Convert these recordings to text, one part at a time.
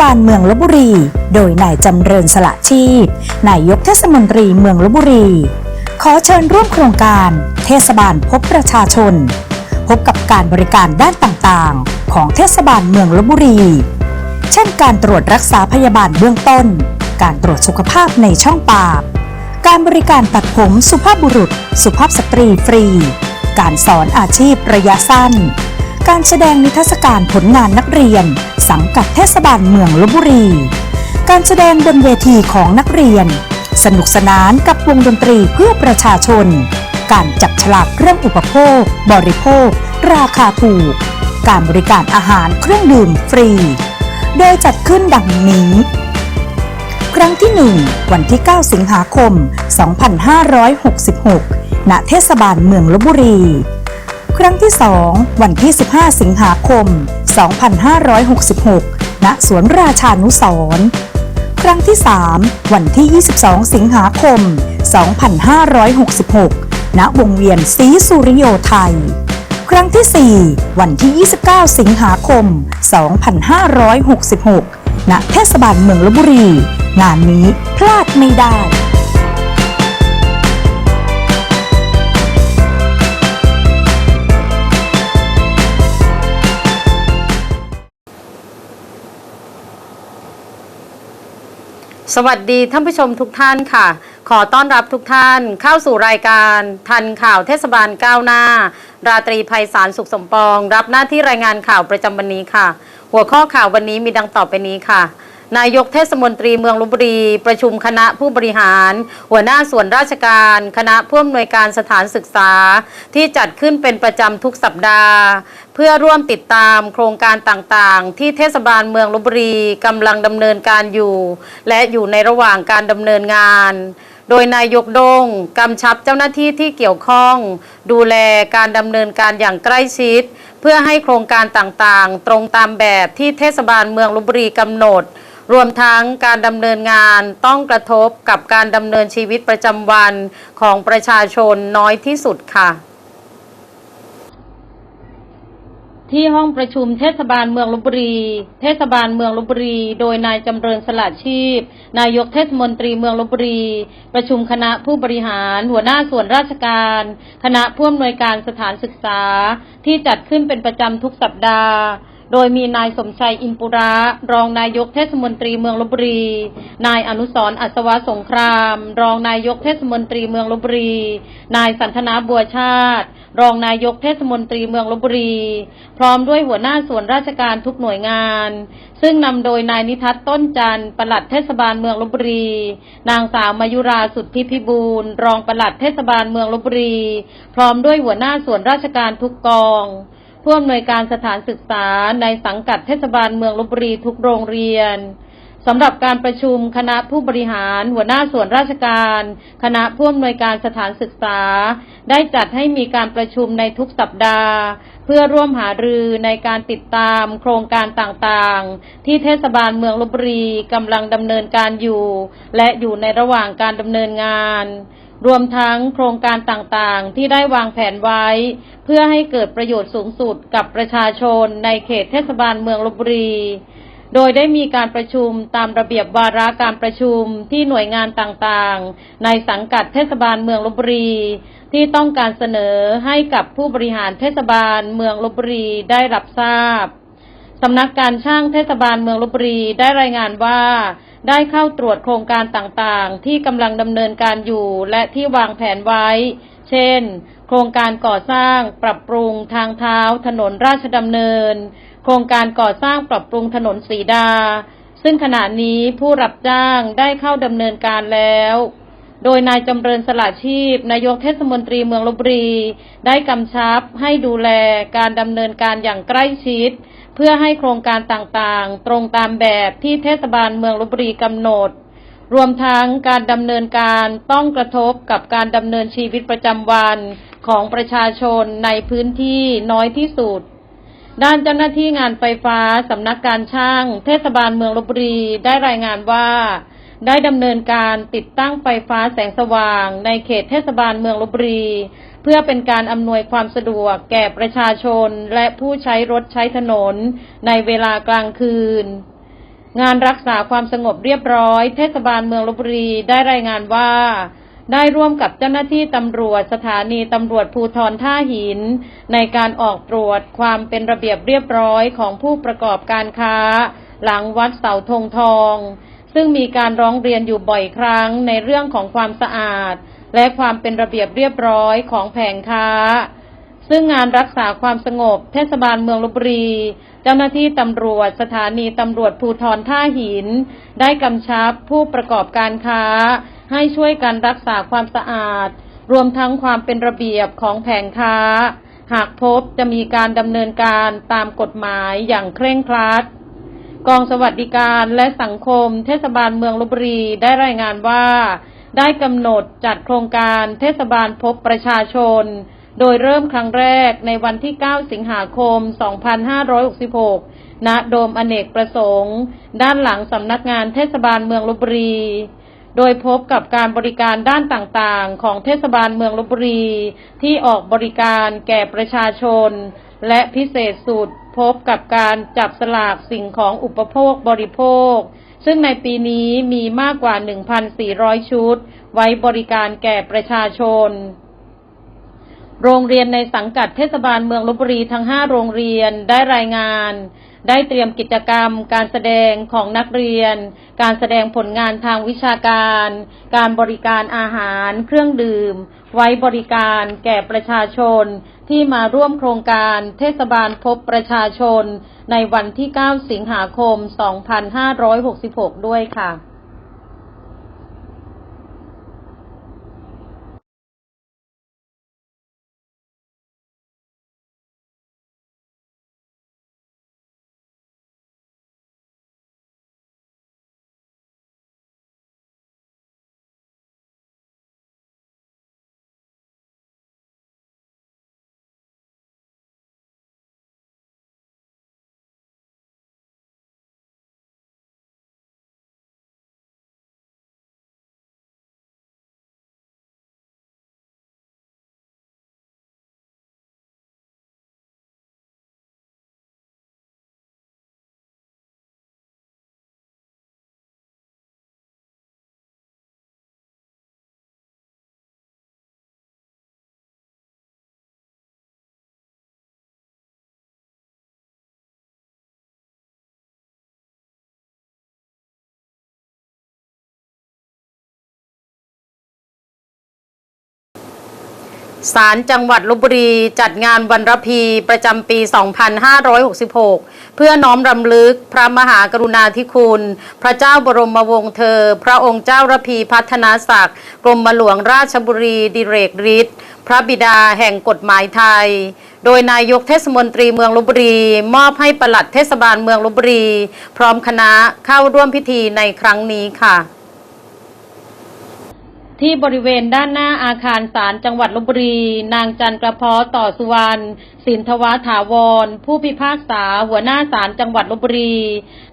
บาลเมืองลบบุรี โดยนายจำเริญสละชีพ นายกเทศมนตรีเมืองลบบุรี ขอเชิญร่วมโครงการ เทศบาลพบประชาชน พบกับการบริการด้านต่างๆ ของเทศบาลเมืองลบบุรี เช่นการตรวจรักษาพยาบาลเบื้องต้น การตรวจสุขภาพในช่องปาก การบริการตัดผมสุภาพบุรุษ สุภาพสตรีฟรี การสอนอาชีพระยะสั้น การแสดงนิทรรศการผลงานนักเรียน สังกัดเทศบาลเมืองลบบุรี การแสดงบนเวทีของนักเรียน สนุกสนานกับวงดนตรีเพื่อประชาชน การจับฉลากเครื่องอุปโภค บริโภค ราคาถูก การบริการอาหารเครื่องดื่มฟรี โดยจัดขึ้นดังนี้ ครั้งที่ 1 วันที่ 9 สิงหาคม 2566 ณ เทศบาลเมืองลบบุรี ครั้งที่ 2 วันที่ 15 สิงหาคม 2566 ณ สวนราชานุสร์ครั้งที่ 3 วันที่ 22 สิงหาคม 2566 ณ วงเวียนศรีสุริโยไทย ครั้งที่ 4 วันที่ 29 สิงหาคม 2566 ณ เทศบาลเมืองลบบุรี งานนี้พลาดไม่ได้ สวัสดีท่านผู้ชมทุกท่านค่ะ ขอต้อนรับทุกท่านเข้าสู่รายการทันข่าวเทศบาลก้าวหน้า ราตรีภัยสารสุขสมปอง รับหน้าที่รายงานข่าวประจำวันนี้ค่ะ หัวข้อข่าววันนี้มีดังต่อไปนี้ค่ะ นายกเทศมนตรีเมืองลบบุรี ประชุมคณะผู้บริหาร หัวหน้าส่วนราชการ คณะผู้อำนวยการสถานศึกษา ที่จัดขึ้นเป็นประจำทุกสัปดาห์ พื่อร่วมติดตามโครงการต่างๆ ที่เทศบาลเมืองลบบุรีกำลังดำเนินการอยู่ และอยู่ในระหว่างการดำเนินงาน โดยนายกดงกำชับเจ้าหน้าที่ที่เกี่ยวข้อง ดูแลการดำเนินการอย่างใกล้ชิด เพื่อให้โครงการต่างๆ ตรงตามแบบที่เทศบาลเมืองลบบุรีกำหนด รวมทั้งการดำเนินงานต้องกระทบกับการดำเนินชีวิตประจำวันของประชาชนน้อยที่สุดค่ะ ที่ห้องประชุมเทศบาลเมืองลบบุรี เทศบาลเมืองลบบุรี โดยนายจำเริญสละชีพ นายกเทศมนตรีเมืองลบบุรี ประชุมคณะผู้บริหาร หัวหน้าส่วนราชการ คณะผู้อำนวยการสถานศึกษา ที่จัดขึ้นเป็นประจำทุกสัปดาห์ โดยมีนายสมชัยอินปุระ รองนายกเทศมนตรีเมืองลบบุรี นายอนุสรอัศวะสงคราม รองนายกเทศมนตรีเมืองลบบุรี นายสันทนาบัวชาติ รองนายกเทศมนตรีเมืองลบบุรี พร้อมด้วยหัวหน้าส่วนราชการทุกหน่วยงาน ซึ่งนำโดยนายนิทัศน์ต้นจันทร์ปลัดเทศบาลเมืองลบบุรี นางสาวมายุราสุทธิพิบูลรองปลัดเทศบาลเมืองลบบุรี พร้อมด้วยหัวหน้าส่วนราชการทุกกอง ผู้อำนวยการสถานศึกษาในสังกัดเทศบาลเมืองลบบุรีทุกโรงเรียนสำหรับการประชุมคณะผู้บริหาร หัวหน้าส่วนราชการ คณะผู้อำนวยการสถานศึกษา ได้จัดให้มีการประชุมในทุกสัปดาห์ เพื่อร่วมหารือในการติดตามโครงการต่างๆ ที่เทศบาลเมืองลบบุรีกำลังดำเนินการอยู่ และอยู่ในระหว่างการดำเนินงาน รวมทั้งโครงการต่างๆ ที่ได้วางแผนไว้ เพื่อให้เกิดประโยชน์สูงสุดกับประชาชนในเขตเทศบาลเมืองลบบุรี โดยได้มีการประชุมตามระเบียบวาระการประชุมที่หน่วยงานต่างๆ ในสังกัดเทศบาลเมืองลบบุรี ที่ต้องการเสนอให้กับผู้บริหารเทศบาลเมืองลบบุรีได้รับทราบสำนักการช่างเทศบาลเมืองลบบุรีได้รายงานว่า ได้เข้าตรวจโครงการต่างๆ ที่กำลังดำเนินการอยู่และที่วางแผนไว้ เช่น โครงการก่อสร้างปรับปรุงทางเท้าถนนราชดำเนิน โครงการก่อสร้างปรับปรุงถนนสีดา ซึ่งขณะนี้ผู้รับจ้างได้เข้าดำเนินการแล้วโดยนายจำเริญสละชีพ นายกเทศมนตรีเมืองลบบุรี ได้กำชับให้ดูแลการดำเนินการอย่างใกล้ชิด พื่อให้โครงการต่างๆ ตรงตามแบบที่เทศบาลเมืองลบบุรีกำหนด รวมทั้งการดำเนินการต้องกระทบกับการดำเนินชีวิตประจำวันของประชาชนในพื้นที่น้อยที่สุด ด้านเจ้าหน้าที่งานไฟฟ้าสำนักการช่าง เทศบาลเมืองลบบุรีได้รายงานว่า ได้ดำเนินการติดตั้งไฟฟ้าแสงสว่าง ในเขตเทศบาลเมืองลบบุรี เพื่อเป็นการอำนวยความสะดวกแก่ประชาชนและผู้ใช้รถใช้ถนนในเวลากลางคืน งานรักษาความสงบเรียบร้อย เทศบาลเมืองลบบุรีได้รายงานว่าได้ร่วมกับเจ้าหน้าที่ตำรวจสถานีตำรวจภูทรท่าหิน ในการออกตรวจความเป็นระเบียบเรียบร้อยของผู้ประกอบการค้า หลังวัดเสาธงทอง ซึ่งมีการร้องเรียนอยู่บ่อยครั้งในเรื่องของความสะอาด และความเป็นระเบียบเรียบร้อยของแผงค้า ซึ่งงานรักษาความสงบ เทศบาลเมืองลบบุรี เจ้าหน้าที่ตำรวจสถานีตำรวจภูทรท่าหิน ได้กำชับผู้ประกอบการค้า ให้ช่วยกันรักษาความสะอาด รวมทั้งความเป็นระเบียบของแผงค้า หากพบจะมีการดำเนินการตามกฎหมายอย่างเคร่งครัด กองสวัสดิการและสังคม เทศบาลเมืองลบบุรีได้รายงานว่า ได้กำหนดจัดโครงการเทศบาลพบประชาชน โดยเริ่มครั้งแรกในวันที่ 9 สิงหาคม 2566 ณ โดมอเนกประสงค์ ด้านหลังสำนักงานเทศบาลเมืองลบบุรี โดยพบกับการบริการด้านต่างๆ ของเทศบาลเมืองลบบุรี ที่ออกบริการแก่ประชาชน และพิเศษสุด พบกับการจับสลากสิ่งของอุปโภคบริโภค ซึ่งในปีนี้มีมากกว่า 1,400 ชุด ไว้บริการแก่ประชาชน โรงเรียนในสังกัดเทศบาลเมืองลบบุรีทั้ง 5 โรงเรียนได้รายงาน ได้เตรียมกิจกรรม การแสดงของนักเรียน การแสดงผลงานทางวิชาการ การบริการอาหาร เครื่องดื่ม ไว้บริการแก่ประชาชน ที่มาร่วมโครงการเทศบาลพบประชาชน ในวันที่ 9 สิงหาคม 2566 ด้วยค่ะ ศาลจังหวัดลบบุรีจัดงานวันรพีประจำปี 2566 เพื่อน้อมรำลึกพระมหากรุณาธิคุณ พระเจ้าบรมวงศ์เธอ พระองค์เจ้ารพีพัฒนาศักดิ์กรมหลวงราชบุรีดิเรกฤทธิ์พระบิดาแห่งกฎหมายไทย โดยนายกเทศมนตรีเมืองลบบุรี มอบให้ปลัดเทศบาลเมืองลบบุรี พร้อมคณะเข้าร่วมพิธีในครั้งนี้ค่ะ ที่บริเวณด้านหน้าอาคารศาลจังหวัดลบบุรี นางจันกระเพาะต่อสุวรรณสินทวถาวร ผู้พิพากษาหัวหน้าศาลจังหวัดลบบุรี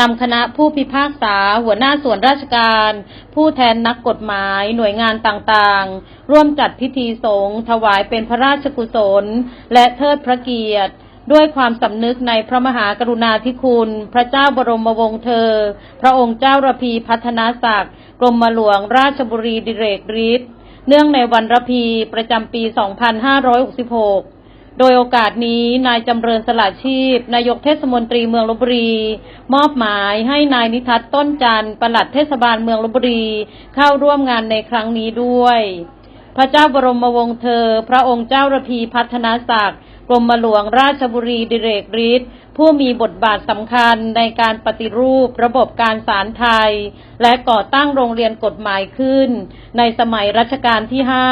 นำคณะผู้พิพากษาหัวหน้าส่วนราชการ ผู้แทนนักกฎหมายหน่วยงานต่างๆ ร่วมจัดพิธีสงฆ์ถวายเป็นพระราชกุศล และเทิดพระเกียรติด้วยความสำนึกในพระมหากรุณาธิคุณ พระเจ้าบรมวงศ์เธอ พระองค์เจ้าระพีพัฒนาศักดิ์ กรมหลวงราชบุรีดิเรกฤทธิ์เนื่องในวันระพีประจำปี 2566 โดยโอกาสนี้นายจำเริญสละชีพ นายกเทศมนตรีเมืองลบบุรี มอบหมายให้นายนิทัศน์ต้นจันทร์ปลัดเทศบาลเมืองลบบุรี เข้าร่วมงานในครั้งนี้ด้วย พระเจ้าบรมวงศ์เธอ พระองค์เจ้าระพีพัฒนาศักดิ์กรมหลวงราชบุรีดิเรกฤทธิ์ ผู้มีบทบาทสำคัญในการปฏิรูประบบการศาลไทย และก่อตั้งโรงเรียนกฎหมายขึ้น ในสมัยรัชกาลที่ห้า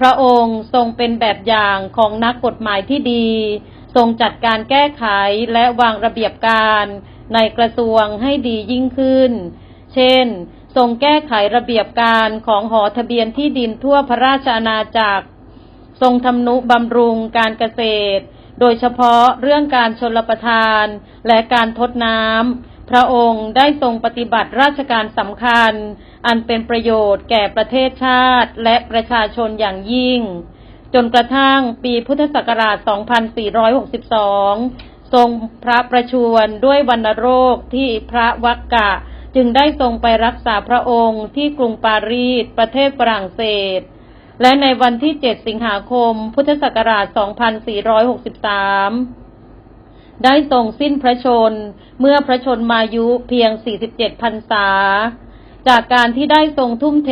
พระองค์ทรงเป็นแบบอย่างของนักกฎหมายที่ดี ทรงจัดการแก้ไขและวางระเบียบการในกระทรวงให้ดียิ่งขึ้น เช่น ทรงแก้ไขระเบียบการของหอทะเบียนที่ดินทั่วพระราชอาณาจักร ทรงทำนุบำรุงการเกษตร โดยเฉพาะเรื่องการชลประทานและการทดน้ำ พระองค์ได้ทรงปฏิบัติราชการสำคัญ อันเป็นประโยชน์แก่ประเทศชาติและประชาชนอย่างยิ่ง จนกระทั่งปีพุทธศักราช 2462 ทรงพระประชวรด้วยวัณโรคที่พระวักกะ จึงได้ทรงไปรักษาพระองค์ที่กรุงปารีสประเทศฝรั่งเศส และในวันที่ 7 สิงหาคม พุทธศักราช 2463 ได้ทรงสิ้นพระชน เมื่อพระชนมายุเพียง 47พรรษา จากการที่ได้ทรงทุ่มเท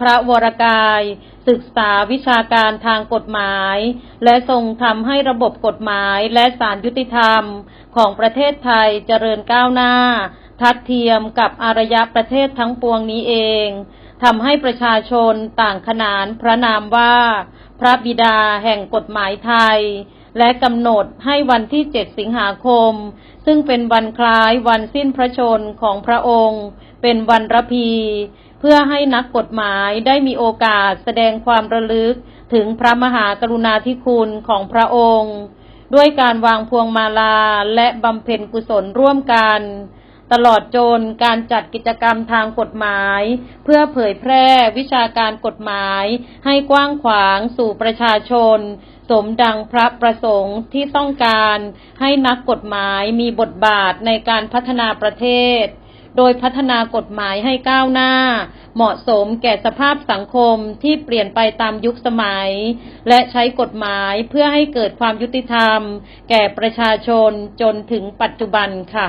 พระวรกาย ศึกษาวิชาการทางกฎหมาย และทรงทำให้ระบบกฎหมายและศาลยุติธรรมของประเทศไทยเจริญก้าวหน้า ทัดเทียมกับอารยประเทศทั้งปวงนี้เอง ทำให้ประชาชนต่างขนานพระนามว่า พระบิดาแห่งกฎหมายไทย และกำหนดให้วันที่ 7 สิงหาคม ซึ่งเป็นวันคล้ายวันสิ้นพระชนของพระองค์ เป็นวันระพี เพื่อให้นักกฎหมายได้มีโอกาสแสดงความระลึกถึงพระมหากรุณาธิคุณของพระองค์ ด้วยการวางพวงมาลาและบำเพ็ญกุศลร่วมกัน ตลอดจนการจัดกิจกรรมทางกฎหมาย เพื่อเผยแพร่วิชาการกฎหมาย ให้กว้างขวางสู่ประชาชน สมดังพระประสงค์ที่ต้องการให้นักกฎหมายมีบทบาทในการพัฒนาประเทศ โดยพัฒนากฎหมายให้ก้าวหน้า เหมาะสมแก่สภาพสังคมที่เปลี่ยนไปตามยุคสมัย และใช้กฎหมายเพื่อให้เกิดความยุติธรรม แก่ประชาชนจนถึงปัจจุบันค่ะ